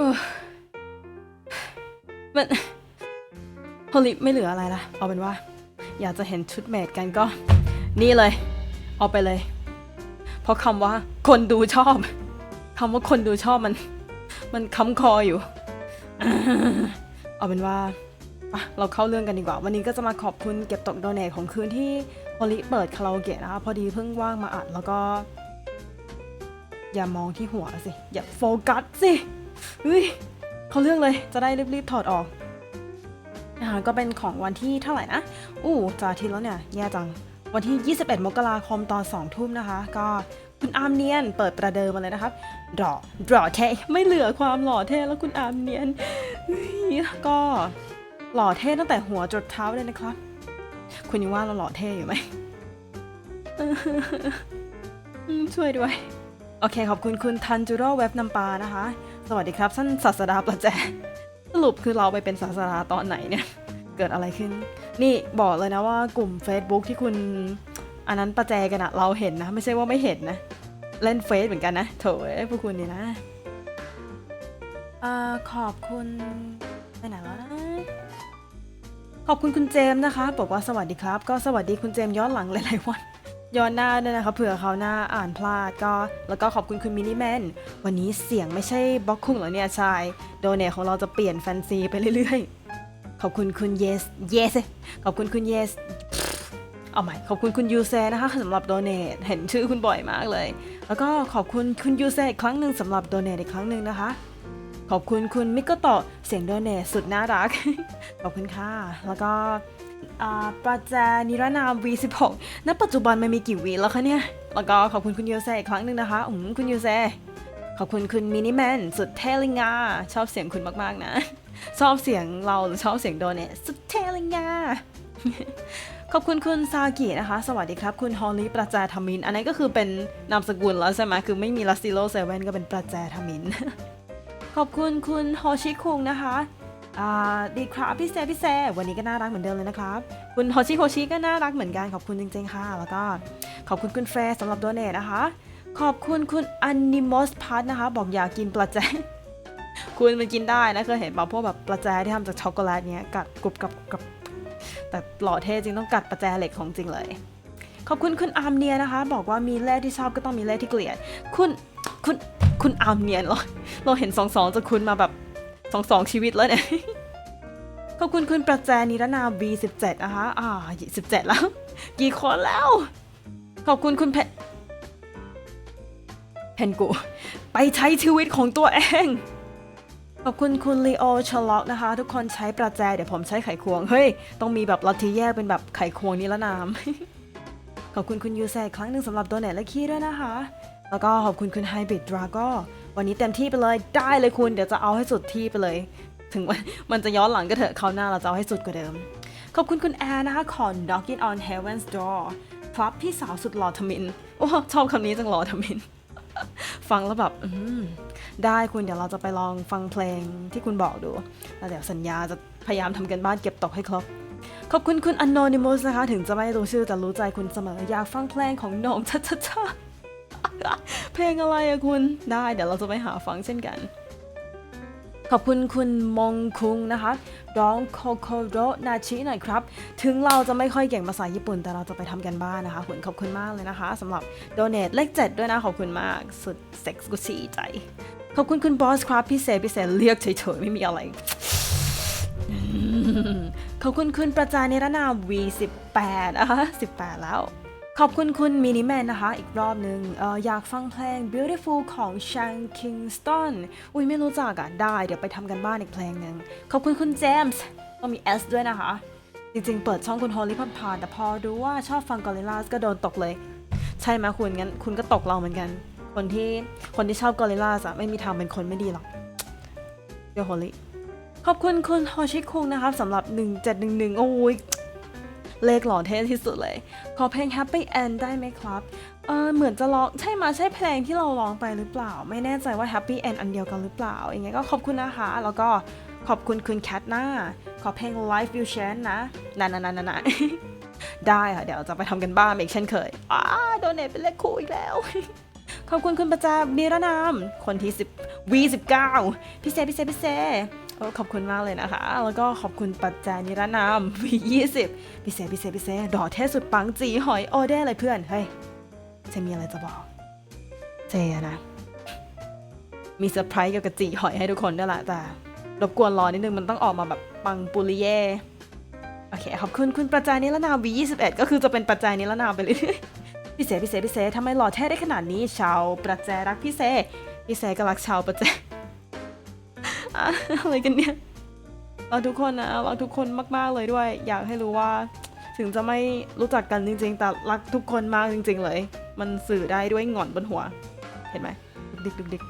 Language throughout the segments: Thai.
ออมันฮอลลิไม่เหลืออะไรละเอาเป็นว่า อยากจะเห็นชุดเมดกันก็ นี่เลย เอาไปเลย เพราะคำว่า คนดูชอบคำว่าคนดูชอบมัน มันค้ำคออยู่ เอาเป็นว่าอะเราเข้าเรื่องกันดีกว่า วันนี้ก็จะมาขอบคุณเก็บตกโดเนทของคืนที่ฮอลลิเปิดคาราโอเกะนะคะพอดีเพิ่งว่างมาอัดแล้วก็ อย่ามองที่หัวสิ อย่าโฟกัสสิ เฮ้ยเขาเรื่องเลยจะได้รีบๆถอดออกนะคะก็เป็นของวันที่เท่าไหร่นะ อู้จะอาทิตย์แล้วเนี่ย แย่จัง วันที่ 21 มกราคมตอน 2 ทุ่มนะคะ ก็คุณอาร์มเนียนเปิดประเดิมมาเลยนะครับดรอดรอเท่ไม่เหลือความหล่อเท่แล้วคุณอาร์มเนียน ก็หล่อเท่ตั้งแต่หัวจดเท้าเลยนะครับ คุณยังว่าเราหล่อเท่อยู่ไหมอืมช่วยด้วย โอเคขอบคุณคุณทันจูโร่เว็บนำปานะคะ สวัสดีครับท่านศาสดาประแจสรุปคือเราไปเป็นศาสดาตอนไหนเนี่ย เกิดอะไรขึ้น นี่บอกเลยนะว่ากลุ่ม Facebook ที่คุณอันนั้นประแจกันอะเราเห็นนะ ไม่ใช่ว่าไม่เห็นนะ เล่นเฟซเหมือนกันนะโถเอ้ยพวกคุณนี่นะอ่าขอบคุณไปไหนแล้วนะขอบคุณคุณเจมส์นะคะ บอกว่าสวัสดีครับ ก็สวัสดีคุณเจมส์ย้อนหลังหลายๆวัน ย้อนหน้าด้วยนะคะเผื่อเขาหน้าอ่านพลาดก็ แล้วก็ขอบคุณคุณมินิแมนวันนี้เสียงไม่ใช่บล็อกคุงหรอเนี่ยชาย โดเนทของเราจะเปลี่ยนแฟนซีไปเรื่อยๆ ขอบคุณคุณ yes yes ขอบคุณคุณ yes เอาใหม่ขอบคุณคุณยูเซนะคะสำหรับโดเนทเห็นชื่อคุณบ่อยมากเลย แล้วก็ขอบคุณคุณยูเซอีกครั้งหนึ่งสำหรับโดเนทอีกครั้งหนึ่งนะคะ ขอบคุณคุณมิโกโตะเสียงโดเนทสุดน่ารัก ขอบคุณค่ะแล้วก็ ปราแจนิรนาม V16 ณ ปัจจุบันมันมีกี่วีแล้วคะเนี่ย แล้วก็ขอบคุณคุณยูเซอีกครั้งหนึ่งนะคะอืมคุณยูเซขอบคุณคุณมินิแมนสุดเทลิงาชอบเสียงคุณมากๆนะ ชอบเสียงเราหรือชอบเสียงโดเนทสุดเทลิงาขอบคุณคุณซากินะคะ สวัสดีครับ คุณฮอลลี่ประแจทมิน อันนี้ก็คือเป็นนามสกุลแล้วใช่ไหมคือไม่มีลัสซิโลเซเว่นก็เป็นประแจทมิน ขอบคุณคุณฮอชิคุงนะคะ อ่าดีครับพี่เซพี่เซวันนี้ก็น่ารักเหมือนเดิมเลยนะครับ คุณฮชิโฮชิก็น่ารักเหมือนกันขอบคุณจริงๆค่ะ แล้วก็ขอบคุณคุณเฟรสำหรับโดเนทนะคะ ขอบคุณคุณอันนิมอสพัทนะคะ บอกอยากกินปลาแจคุณมันกินได้นะเคยเห็นป่ะพวกแบบปลาแจที่ทำจากช็อกโกแลตเนี้ยกัดกรุบกับกับแต่หล่อเท่จริงต้องกัดประแจเหล็กของจริงเลย ขอบคุณคุณอาร์มเนียนะคะ บอกว่ามีเลขที่ชอบก็ต้องมีเลขที่เกลียด คุณคุณคุณอาร์มเนียนเหรอเราเห็นสองสองจากคุณมาแบบ สองสองชีวิตแล้วเนี่ย ขอบคุณคุณประแจนิรนาม B17 นะคะ อ่า17แล้ว กี่คนแล้ว ขอบคุณคุณเพเพนกุไปใช้ชีวิตของตัวเอง ขอบคุณคุณลีโอชล็อกนะคะ ทุกคนใช้ประแจ เดี๋ยวผมใช้ไขควง เฮ้ย ต้องมีแบบลัทธิแยกเป็นแบบไขควงนิรนาม ขอบคุณคุณยูแซครั้งหนึ่งสำหรับตัวเน็ตและคีด้วยนะคะ แล้วก็ขอบคุณคุณไฮบิดดราก้วันนี้เต็มที่ไปเลยได้เลยคุณเดี๋ยวจะเอาให้สุดที่ไปเลย ถึงมันมันจะย้อนหลังก็เถอะคราวหน้าเราจะเอาให้สุดกว่าเดิม ขอบคุณคุณแอร์นะคะขอ Knocking on Heaven's Door ครับพี่สาวสุดหล่อทมินโอ้ชอบคำนี้จังหล่อทมิน ฟังแล้วแบบอืได้คุณเดี๋ยวเราจะไปลองฟังเพลงที่คุณบอกดูแล้วเดี๋ยวสัญญาจะพยายามทำกันบ้านเก็บตกให้ครบขอบคุณคุณ Anonymous นะคะ ถึงจะไม่รู้ชื่อแต่รู้ใจคุณเสมอ อยากฟังเพลงของโหน่งชัชชา เพลงอะไรอะคุณ ได้เดี๋ยวเราจะไปหาฟังเช่นกัน ขอบคุณคุณมงคุงนะคะ ร้องโคโคโรนาชิหน่อยครับ ถึงเราจะไม่ค่อยเก่งภาษาญี่ปุ่นแต่เราจะไปทำกันบ้านนะคะคุณขอบคุณมากเลยนะคะสำหรับโดเนทเลขเจ็ดด้วยนะ ขอบคุณมาก สุดเซ็กซ์กุชีใจ ขอบคุณคุณบอสครับพิเศษพิเศษเรียกเฉยๆไม่มีอะไรขอบคุณคุณประจานิรนาม V18 อะ18 แล้ว ขอบคุณคุณมินิแมนนะคะ อีกรอบหนึ่งอออยากฟังเพลง Beautiful ของ Shan Kingston อุ้ยไม่รู้จักอะได้เดี๋ยวไปทำกันบ้านอีกเพลงหนึ่งขอบคุณคุณเจมส์ต้องมี S ด้วยนะคะ จริงๆ เปิดช่องคุณฮอลลี่พันผ่านๆแต่พอดูว่าชอบฟังกอริลลาสก็โดนตกเลย ใช่ไหมคุณงั้นคุณก็ตกเราเหมือนกัน คนที่คนที่ชอบกอริลลาสอะไม่มีทางเป็นคนไม่ดีหรอกเดี๋ยวฮอลลี่ขอบคุณคุณฮอชิคุงนะครับสำหรับ 1711 โอ้ย เลขหล่อเท่ที่สุดเลย ขอเพลง Happy End ได้ไหมครับเออเหมือนจะร้องใช่มาใช่เพลงที่เราร้องไปหรือเปล่า ไม่แน่ใจว่า Happy End อันเดียวกันหรือเปล่าอย่างเงี้ยก็ขอบคุณนะคะ แล้วก็ขอบคุณคุณแคทหน้าขอเพลง Life You Change นะนั่นนั่นนั่นได้ค่ะ เดี๋ยวจะไปทำกันบ้านอีกเช่นเคยอ้าโดเนทเป็นเลขคู่อีกแล้ว ขอบคุณคุณประจาบีรนาม คนที่10 V19 พี่เซพี่เซพี่เซโอ้ ขอบคุณมากเลยนะคะ แล้วก็ขอบคุณปัจจานิรนาม V20 พี่เซพี่เซพี่เซดอเทสุดปังจีหอยโอเด้อะไรเพื่อน เฮ้ยเจมีอะไรจะบอก เจนะ มีเซอร์ไพรส์เกี่ยวกับจีหอยให้ทุกคนด้วยละแต่รบกวนรอนิดนึงมันต้องออกมาแบบปังปุริเย่โอเค ขอบคุณคุณประจายนิรนาม V21 ก็คือจะเป็นประจายนิรนามไปเรื่อยพี่เสพี่เสพี่เสทำไมหล่อแท้ได้ขนาดนี้ชาวประแจรักพี่เสพี่เสก็รักชาวประแจ อะไรกันเนี่ยรักทุกคนนะรักทุกคนมากๆเลยด้วย อยากให้รู้ว่าถึงจะไม่รู้จักกันจริง ๆ แต่รักทุกคนมากจริง ๆ เลย มันสื่อได้ด้วยหงอนบนหัว เห็นไหมดุกดิกดุก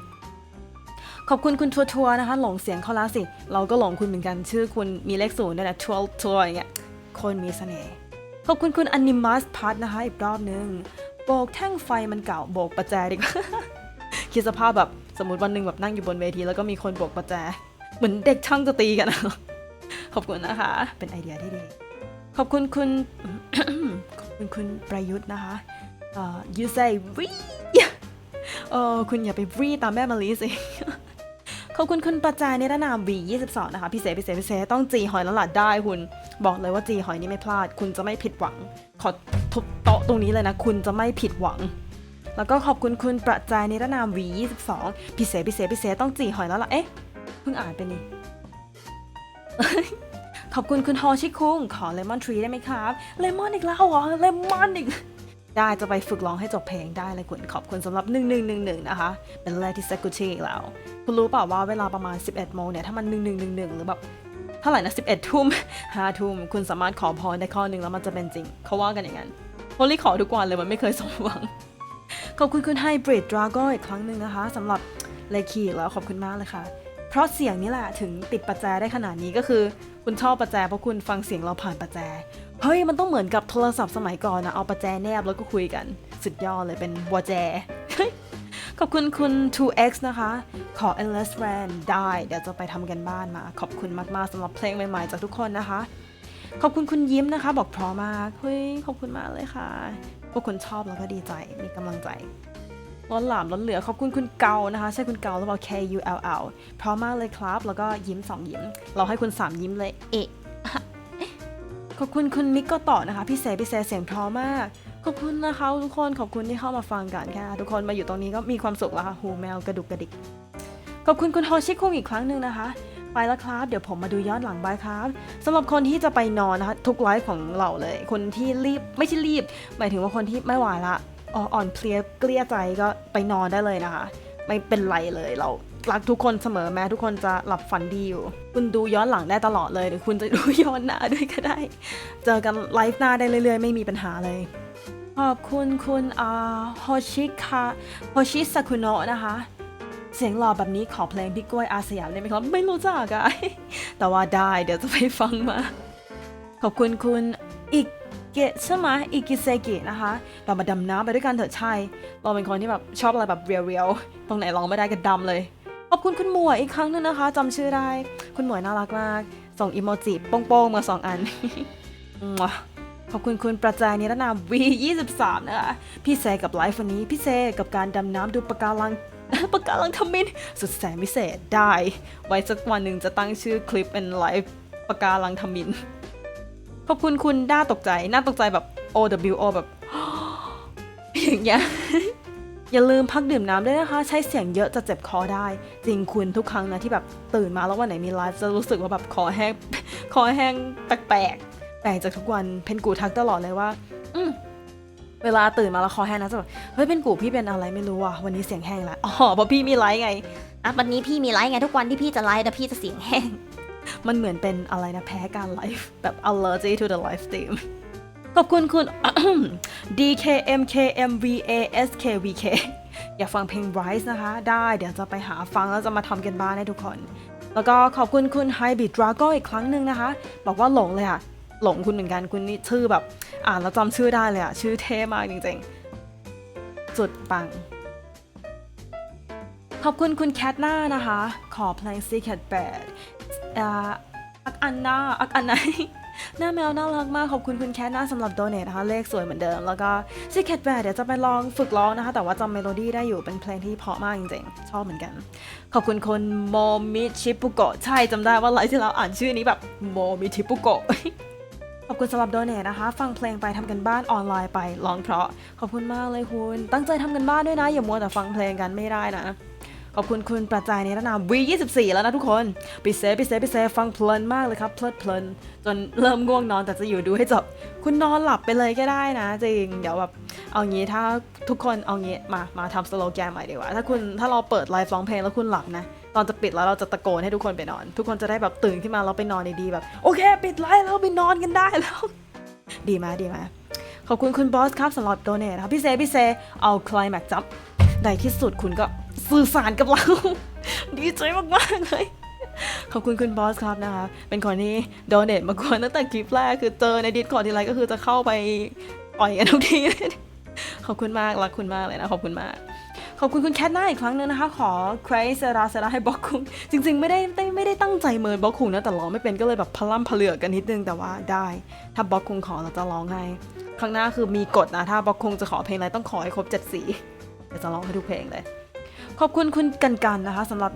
ขอบคุณคุณทัวทัวร์นะคะ หลงเสียงเขาแล้วสิ เราก็หลงคุณเหมือนกันชื่อคุณมีเลขศูนย์ด้วยนะทัวร์ทัวร์อย่างเงี้ยคนมีเสน่ห์ขอบคุณคุณอนิมัสพัทนะคะอีกรอบนึงโบกแท่งไฟมันเก่าโบกประแจดีกว่าคิดสภาพแบบ สมมติวันหนึ่งแบบนั่งอยู่บนเวที แล้วก็มีคนโบกประแจ เหมือนเด็กช่างจะตีกัน ขอบคุณนะคะ เป็นไอเดียที่ดี ขอบคุณคุณขอบคุณคุณประยุทธ์นะคะเอ่อ you say we เออคุณอย่าไปวีตามแม่มาลีสิขอบคุณคุณประจายในิรนาม V22 นะคะ พิเศษพิเศษพิเศษต้องจีหอยแล้วล่ะได้คุณ บอกเลยว่าจีหอยนี่ไม่พลาด คุณจะไม่ผิดหวัง ขอทุบโต๊ะตรงนี้เลยนะ คุณจะไม่ผิดหวัง แล้วก็ขอบคุณคุณประจายนิรนาม V22 พิเศษพิเศษพิเศษต้องจีหอยแล้วล่ะ เอ๊ะ เพิ่งอ่านไปนี่ ขอบคุณคุณฮอชิคุง ขอเลมอนทรีได้ไหมครับ เลมอนอีกแล้วเหรอ เลมอนอีก ได้จะไปฝึกร้องให้จบเพลงได้เลยคุณขอบคุณสำหรับ 1111 นะคะ เป็นเลขที่เซกุชิอีกแล้ว คุณรู้เปล่าว่าเวลาประมาณ 11โมงเนี่ยถ้ามัน 1111 หรือแบบเท่าไหร่นะ11ทุ่ม5ทุ่มคุณสามารถขอพรได้ข้อหนึ่งแล้วมันจะเป็นจริง เขาว่ากันอย่างนั้นโฮลี่ขอทุกวันเลยมันไม่เคยสมหวัง ขอบคุณคุณไฮบริดดราก้อีกครั้งหนึ่งนะคะสำหรับเลคีแล้วขอบคุณมากเลยค่ะ เพราะเสียงนี้แหละถึงติดประแจได้ขนาดนี้ก็คือ คุณชอบประแจเพราะคุณฟังเสียงเราผ่านประแจ เฮ้ย มันต้องเหมือนกับโทรศัพท์สมัยก่อนนะเอาประแจแนบแล้วก็คุยกัน สุดยอดเลยเป็นวัวแจ ขอบคุณคุณ 2x นะคะ ขอ endless rain ได้ เดี๋ยวจะไปทำกันบ้านมา ขอบคุณมากๆสำหรับเพลงใหม่ๆจากทุกคนนะคะขอบคุณคุณยิ้มนะคะ บอกพราะมากเฮ้ยขอบคุณมากเลยค่ะ พวกคุณชอบแล้วก็ดีใจมีกำลังใจล้นหลามล้นเหลือขอบคุณคุณเกานะคะใช่คุณเกาหรือเปล่า K U L L พราะมมากเลยครับ แล้วก็ยิ้มสองยิ้ม เราให้คุณสามยิ้มเลยเอะขอบคุณคุณมิกก็ต่อนะคะ พี่เสพี่เสเสียงพราะมาก ขอบคุณนะคะ ทุกคนขอบคุณที่เข้ามาฟังกันค่ะ ทุกคนมาอยู่ตรงนี้ก็มีความสุขแล้วค่ะหูแมวกระดุกกระดิกขอบคุณคุณโฮชิคุงอีกครั้งหนึ่งนะคะ ไปแล้วครับ เดี๋ยวผมมาดูย้อนหลังบายครับสำหรับคนที่จะไปนอนนะคะทุกไลฟ์ของเราเลย คนที่รีบไม่ใช่รีบ หมายถึงว่าคนที่ไม่ไหวละอ่อนเพลียเกลี้ยใจก็ไปนอนได้เลยนะคะ ไม่เป็นไรเลยเรารักทุกคนเสมอแม้ทุกคนจะหลับฝันดีอยู่ คุณดูย้อนหลังได้ตลอดเลย หรือคุณจะดูย้อนหน้าด้วยก็ได้ เจอกันไลฟ์หน้าได้เรื่อยๆ ไม่มีปัญหาเลย ขอบคุณคุณอาโฮชิคาโฮชิซาคุโนะนะคะ เสียงหล่อแบบนี้ขอเพลงพี่กล้วยอาสยามได้ไหมครับ ไม่รู้จักอะแต่ว่าได้เดี๋ยวจะไปฟังมา ขอบคุณคุณอิเกะใช่ไหมอิกิเซกินะคะ เรามาดำน้ำไปด้วยกันเถอะใช่ เราเป็นคนที่แบบชอบอะไรแบบเรียวๆ ตรงไหนลองไม่ได้ก็ดำเลย ขอบคุณคุณหมวยอีกครั้งหนึงนะคะจำชื่อได้ คุณหมวยน่ารักมาก ส่งอีโมจิโป้งๆมาสองอัน ขอบคุณคุณประจายนิรนาม V23 นะคะ พี่เซกับไลฟ์วันนี้ พี่เซกับการดำน้ำดูปะการัง ปะการังทมินสุดแสนพิเศษได้ ไว้สักวันหนึ่งจะตั้งชื่อคลิปเป็นไลฟ์ปะการังทมิน ขอบคุณคุณน่าตกใจ น่าตกใจแบบ OWO แบบ อย่างเงี้ยอย่าลืมพักดื่มน้ำด้วยนะคะ ใช้เสียงเยอะจะเจ็บคอได้ จริงคุณทุกครั้งนะที่แบบตื่นมาแล้ววันไหนมีไลฟ์จะรู้สึกว่าแบบคอแห้งคอแห้งแปลกๆแปลกจากทุกวันเพนกูทักตลอดเลยว่า อืม เวลาตื่นมาแล้วคอแห้งนะจะแบบเฮ้ยเพนกูพี่เป็นอะไรไม่รู้อะวันนี้เสียงแห้งละอ๋อเพราะพี่มีไลฟ์ไงอะวันนี้พี่มีไลฟ์ไงทุกวันที่พี่จะไลฟ์แต่พี่จะเสียงแห้ง มันเหมือนเป็นอะไรนะแพ้การไลฟ์แบบ allergy to the live stream ขอบคุณคุณ DKMKMVASKVK อยากฟังเพลง Rise นะคะ ได้เดี๋ยวจะไปหาฟังแล้วจะมาทำกันบ้านให้ทุกคน แล้วก็ขอบคุณคุณ Hybrid Drago อีกครั้งหนึ่งนะคะ บอกว่าหลงเลยอะ หลงคุณเหมือนกันคุณนี่ชื่อแบบ อ่านแล้วจำชื่อได้เลยอะชื่อเท่มากจริงๆสุดปัง ขอบคุณคุณแคทหน้านะคะ ขอเพลง Secret Bed อ่าอักอันนาอักอันไหนหน้าแมวน่ารักมาก ขอบคุณคุณแคทหนะสำหรับโดเนทนะคะ เลขสวยเหมือนเดิม แล้วก็ซีแคทแบร์เดี๋ยวจะไปลองฝึกร้องนะคะ แต่ว่าจำเมโลดี้ได้อยู่เป็นเพลงที่เพาะมากจริงๆ ชอบเหมือนกัน ขอบคุณคนโมมิชิปุโกะใช่จำได้ว่าไลฟ์ที่เราอ่านชื่อนี้แบบโมมิชิปุโกะ ขอบคุณสำหรับโดเนทนะคะ ฟังเพลงไปทำกันบ้านออนไลน์ไปร้องเพราะ ขอบคุณมากเลยคุณ ตั้งใจทำกันบ้านด้วยนะ อย่ามัวแต่ฟังเพลงกันไม่ได้นะ ขอบคุณคุณประจายในระนาม V24 แล้วนะทุกคนปิเซปิเซปิเซฟังเพลินมากเลยครับเพลิดเพลินจนเริ่มง่วงนอนแต่จะอยู่ดูให้จบ คุณนอนหลับไปเลยก็ได้นะ จริง เดี๋ยวแบบเอางี้ถ้าทุกคนเอางี้มามาทำสโลแกนใหม่ดีกว่า ถ้าคุณถ้าเราเปิดไลฟ์ร้องเพลงแล้วคุณหลับนะ ตอนจะปิดแล้วเราจะตะโกนให้ทุกคนไปนอน ทุกคนจะได้แบบตื่นขึ้นมาแล้วไปนอนดีๆแบบโอเค ปิดไลฟ์แล้วไปนอนกันได้แล้ว ดีไหมดีไหมขอบคุณคุณบอสครับสำหรับโดเนทครับพี่เซพี่เซเอาคลายแม็กจับในที่สุดคุณก็ สื่อสารกับเรา ดีใจมากๆเลย ขอบคุณคุณบอสครับนะคะ เป็นคนที่โดเนทมากวนตั้งแต่คลิปแรกคือเจอในดิสคอร์ดทีไรก็คือจะเข้าไปอ่อยกันทุกที ขอบคุณมาก รักคุณมากเลยนะ ขอบคุณมาก ขอบคุณคุณแคทหน้าอีกครั้งหนึงนะคะ ขอใครเซราเซราให้บล็อกคุง จริง ๆ ไม่ได้ไม่ได้ตั้งใจเมินบล็อกคุงนะ แต่ร้องไม่เป็นก็เลยแบบพล่ำเพลือกันนิดนึง แต่ว่าได้ ถ้าบล็อกคุงขอเราจะร้องให้ ครั้งหน้าคือมีกฎนะ ถ้าบล็อกคุงจะขอเพลงอะไรต้องขอให้ครบเจ็ดสีเดี๋ยวจะร้องให้ทุกเพลงเลย ขอบคุณคุณกันกันนะคะสำหรับ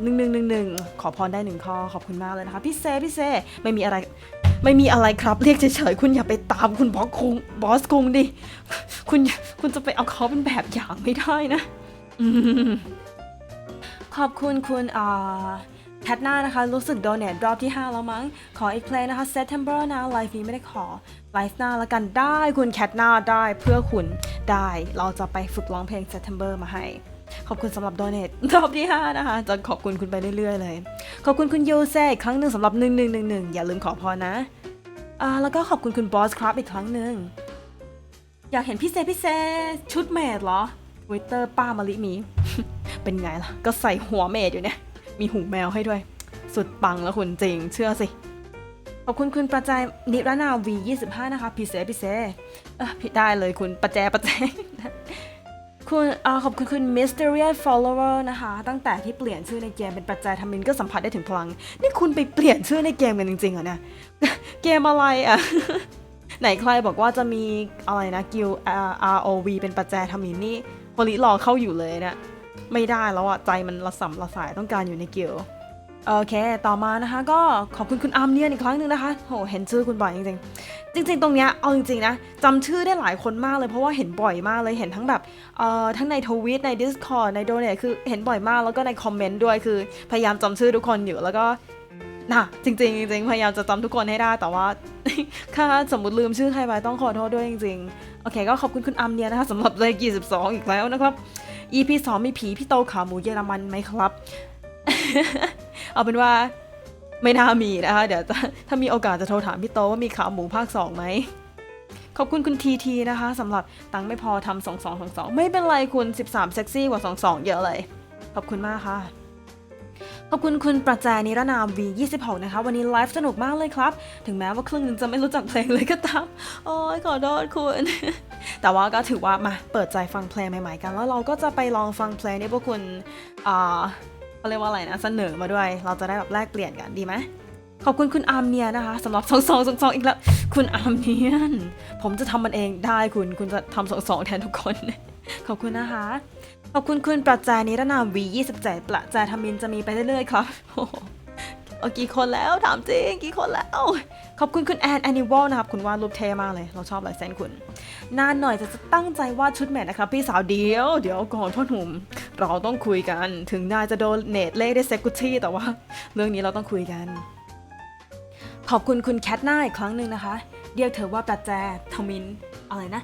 1111 ขอพรได้หนึ่งข้อขอบคุณมากเลยนะคะ พี่เซพี่เซไม่มีอะไรไม่มีอะไรครับ เรียกเฉยๆคุณอย่าไปตามคุณบอสคุงบอสคุงดิคุณคุณจะไปเอาเขาเป็นแบบอย่างไม่ได้นะขอบคุณคุณอ่าแคทหน้านะคะ รู้สึกโดเนทรอบที่ 5 แล้วมั้ง ขออีกเพลงนะคะ September นะไลฟ์นี้ไม่ได้ขอไลฟ์หน้าแล้วกันได้คุณแคทหน้าได้เพื่อคุณได้ เราจะไปฝึกร้องเพลง September มาให้ ขอบคุณสำหรับโดเนทรอบที่ 5 นะคะ จะขอบคุณคุณไปเรื่อยๆเลย ขอบคุณคุณโยเซอีกครั้งหนึ่งสำหรับ 1111 อย่าลืมขอพรนะอ่าแล้วก็ขอบคุณคุณบอสครับอีกครั้งหนึ่ง อยากเห็นพี่เซพี่เซชุดเมดเหรอวิเตอร์ป้ามาลิมี เป็นไงล่ะ ก็ใส่หัวเมดอยู่เนี่ย มีหูแมวให้ด้วย สุดปังแล้วคุณจริง เชื่อสิขอบคุณคุณประแจนิรนาม V25 นะคะ พี่เซพี่เซเออผิดได้เลยคุณประแจประแจ คุณอขอบคุณคุณ Mysterious Follower นะคะ ตั้งแต่ที่เปลี่ยนชื่อในเกมเป็นปัจจัยทำมินก็สัมผัสได้ถึงพลัง นี่คุณไปเปลี่ยนชื่อในเกมกันจริงๆเหรอเนี่ย เกมอะไรอะ ไหนใครบอกว่าจะมีอะไรนะกิล ROV เป็นปัจจัยทำมินนี่โพลิรอเข้าอยู่เลยเนะี่ยไม่ได้แล้วอะ ใจมันระสำระสายต้องการอยู่ในกิล โอเค ต่อมานะคะ ก็ขอบคุณคุณอาร์มเนียนอีกครั้งหนึ่งนะคะโหเห็นชื่อคุณบ่อยจริงๆ จริง ๆ ตรงเนี้ยเอาจริงๆนะจำชื่อได้หลายคนมากเลยเพราะว่าเห็นบ่อยมากเลยเห็นทั้งแบบเอ่อทั้งในทวิตใน Discord ในโดเนทคือเห็นบ่อยมากแล้วก็ในคอมเมนต์ด้วยคือ พยายามจำชื่อทุกคนอยู่แล้วก็นะจริงๆจริงๆพยายามจะจำทุกคนให้ได้แต่ว่าถ้าสมมติลืมชื่อใครไปต้องขอโทษด้วยจริงๆโอเค ก็ขอบคุณคุณอัมเนียนะคะสำหรับเลข22 อีกแล้วนะครับ EP 2มีผีพี่โตขาหมูเยอรมันไหมครับ เอาเป็นว่าไม่น่ามีนะคะ เดี๋ยวถ้ามีโอกาสจะโทรถามพี่โตว่ามีขาหมูภาค 2 ไหม ขอบคุณคุณทีทีนะคะสำหรับตังไม่พอทำ2 2 2 2ไม่เป็นไรคุณ 13 เซ็กซี่กว่า 2 2 เยอะเลย ขอบคุณมากค่ะ ขอบคุณคุณประแจนิรนาม V26 นะคะ วันนี้ไลฟ์สนุกมากเลยครับ ถึงแม้ว่าครึ่งหนึงจะไม่รู้จักเพลงเลยก็ตามโอ้ยขอโทษคุณ แต่ว่าก็ถือว่ามาเปิดใจฟังเพลงใหม่ๆกัน แล้วเราก็จะไปลองฟังเพลงที่พวกคุณอ่า เขาเรียกว่าอะไรนะเสนอมาด้วย เราจะได้แบบแลกเปลี่ยนกันดีไหมขอบคุณคุณอาร์มเนียนะคะสำหรับสองสองสองสองอีกแล้ว คุณอาร์มเนียน ผมจะทำมันเองได้คุณคุณจะทำสองสองแทนทุกคน ขอบคุณนะคะ ขอบคุณคุณประแจนิรนาม V27 ประแจทมินจะมีไปเรื่อยๆครับ เอากี่คนแล้วถามจริงกี่คนแล้ว ขอบคุณคุณแอนแอนิวอลนะครับ คุณวาดรูปเท่มากเลย เราชอบลายเส้นคุณ นานหน่อยจะจะตั้งใจวาดชุดแมทนะครับ พี่สาวเดียว เดี๋ยวก่อนพ่อหนุ่มเราต้องคุยกันถึงนายจะโดนเนตเลขได้เซกุชี่แต่ว่า เรื่องนี้เราต้องคุยกัน ขอบคุณคุณแคทหน้าอีกครั้งหนึ่งนะคะ เรียกเธอว่าประแจทมินอะไรนะ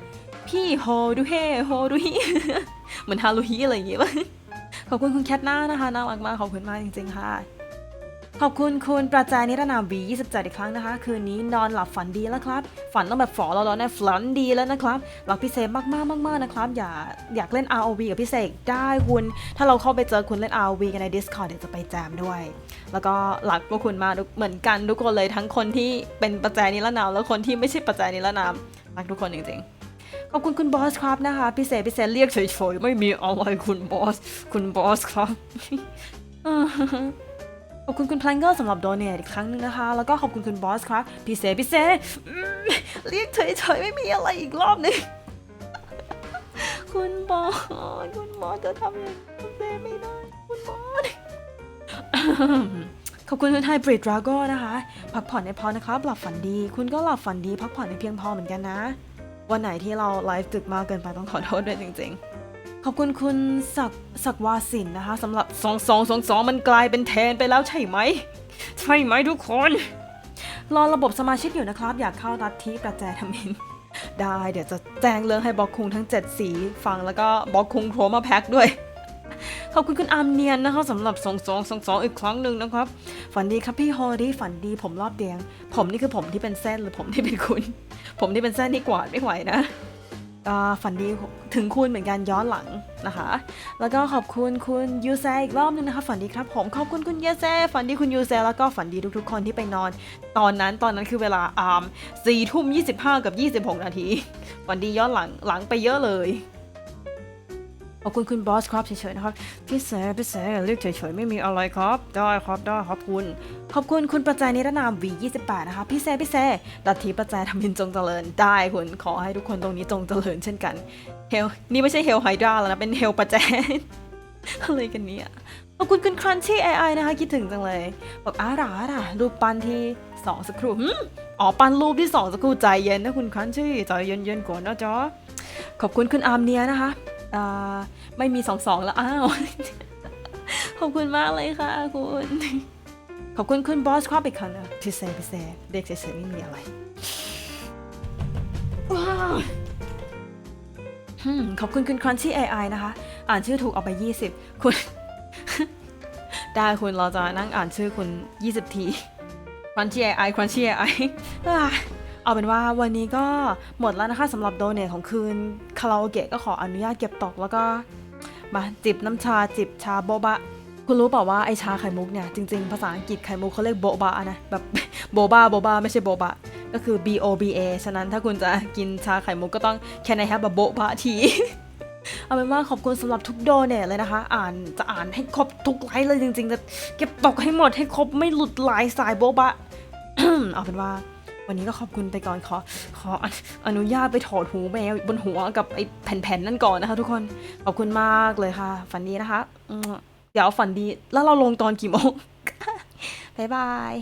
พี่โฮดูเฮโฮดูฮิเหมือนฮารุฮิอะไรอย่างเงี้ยขอบคุณคุณแคทหน้านะคะน่ารักมากขอบคุณมากจริงๆค่ะ ขอบคุณคุณประจายนิรนาม V27 อีกครั้งนะคะ คืนนี้นอนหลับฝันดีแล้วครับ ฝันต้องแบบฝอเราแล้วนะฝันดีแล้วนะครับรักพี่เซมมากๆมากๆนะครับ อย่าอยากเล่น ROV กับพี่เสกได้คุณ ถ้าเราเข้าไปเจอคุณเล่น ROV กันใน Discord เดี๋ยวจะไปแจมด้วย แล้วก็รักพวกคุณมาเหมือนกันทุกคนเลยทั้งคนที่เป็นประจายนิรนามแล้วคนที่ไม่ใช่ประจายนิรนามรักทุกคนจริงๆขอบคุณคุณบอสครับนะคะพี่เศษพี่เศษเรียกเฉยๆไม่มีอะไรคุณบอส คุณบอสครับ ขอบคุณคุณพลังเกอร์สำหรับโดเนทอีกครั้งหนึ่งนะคะ แล้วก็ขอบคุณคุณบอสครับพี่เซพี่เซอืมเรียกเฉยๆไม่มีอะไรอีกรอบหนึงคุณบอสคุณบอสจะทำอย่างนี้คุณเซไม่ได้คุณบอสขอบคุณคุณไฮบริดดราโก้นะคะ พักผ่อนให้พอนะครับหลับฝันดี คุณก็หลับฝันดี พักผ่อนให้เพียงพอเหมือนกันนะ วันไหนที่เราไลฟ์ดึกมากเกินไปต้องขอโทษด้วยจริง ๆ ขอบคุณคุณศักดิ์ศักดิ์วาสินนะคะสำหรับ 2 2 2 2 มันกลายเป็นแทนไปแล้วใช่ไหม ใช่ไหมทุกคน รอระบบสมาชิกอยู่นะครับ อยากเข้ารัฐที่ประแจทมินได้เดี๋ยวจะแจ้งเรื่องให้บล็อกคุงทั้ง 7 สีฟังแล้วก็บล็อกคุงโทรมาแพ็คด้วย ขอบคุณคุณอามเนียนนะคะสำหรับ 2 2 2 2 อีกครั้งหนึ่งนะครับ ฝันดีครับพี่ฮอลลี่ฝันดีผมรอบเตียง ผมนี่คือผมที่เป็นเส้นหรือผมที่เป็นคุณ ผมที่เป็นเส้นที่กวาดไม่ไหวนะอ่า ฝันดีถึงคุณเหมือนกันย้อนหลังนะคะ แล้วก็ขอบคุณคุณยูเซอีกรอบนึงนะคะฝันดีครับผมขอบคุณคุณยูเซฝันดีคุณยูเซแล้วก็ฝันดีทุกๆ คนที่ไปนอน ตอนนั้นตอนนั้นคือเวลาอ่าสี่ทุ่มยี่สิบห้ากับยี่สิบหกนาทีฝันดีย้อนหลังหลังไปเยอะเลย ขอบคุณคุณบอสครับเฉยๆนะครับ พี่แซพี่แซเรียกเฉยๆไม่มีอะไรครับ ได้ครับได้ขอบคุณ ขอบคุณคุณประแจนิรนาม V28 นะคะพี่แซพี่แซดัตทีประแจทำมินจงเจริญได้คุณขอให้ทุกคนตรงนี้จงเจริญเช่นกันเฮลนี่ไม่ใช่เฮลไฮดราแล้วนะ เป็นเฮลประแจอะไรกันเนี่ยขอบคุณคุณครันชี่ไอไอนะคะ คิดถึงจังเลย บอกอาร่าอาร่ารูปปั้นที่สองสักครู่อ๋อปั้นรูปที่สองสักครู่ใจเย็นนะคุณครันชี่ใจเย็นๆก่อนนะจ๊ะขอบคุณคุณอาร์มเนียนะคะ ไม่มีสองสองแล้ว อ้าว ขอบคุณมากเลยค่ะคุณ ขอบคุณคุณบอสครับอีกครั้งนะพี่เซพี่เซเด็กเฉยๆไม่มีอะไร ว้าวขอบคุณคุณ Crunchy AI นะคะ อ่านชื่อถูกเอาไป 20 คุณ ได้คุณเราจะนั่งอ่านชื่อคุณ 20 ที Crunchy AI Crunchy AI เอาเป็นว่าวันนี้ก็หมดแล้วนะคะสำหรับโดเนทของคืนคาราโอเกะก็ขออนุญาตเก็บตกแล้วก็มาจิบน้ำชาจิบชาโบบะ คุณรู้เปล่าว่าไอชาไข่มุกเนี่ย จริงๆ ภาษาอังกฤษไข่มุกเขาเรียกโบบะนะ แบบโบบาโบบาไม่ใช่โบบะ ก็คือ B O B A ฉะนั้นถ้าคุณจะกินชาไข่มุกก็ต้อง Can I have a โบบะทีเอาเป็นว่าขอบคุณสำหรับทุกโดเนทเลยนะคะ อ่านจะอ่านให้ครบทุกไลฟ์เลยจริงๆจะเก็บตกให้หมดให้ครบไม่หลุดลายสายโบบะเอาเป็นว่า วันนี้ก็ขอบคุณไปก่อนขอขออนุญาตไปถอดหูแมวบนหัวกับไอ้แผ่นๆนั่นก่อนนะคะ ทุกคนขอบคุณมากเลยค่ะ ฝันดีนะคะอืมเดี๋ยวฝันดีแล้วเราลงตอนกี่โมงบ๊ายบาย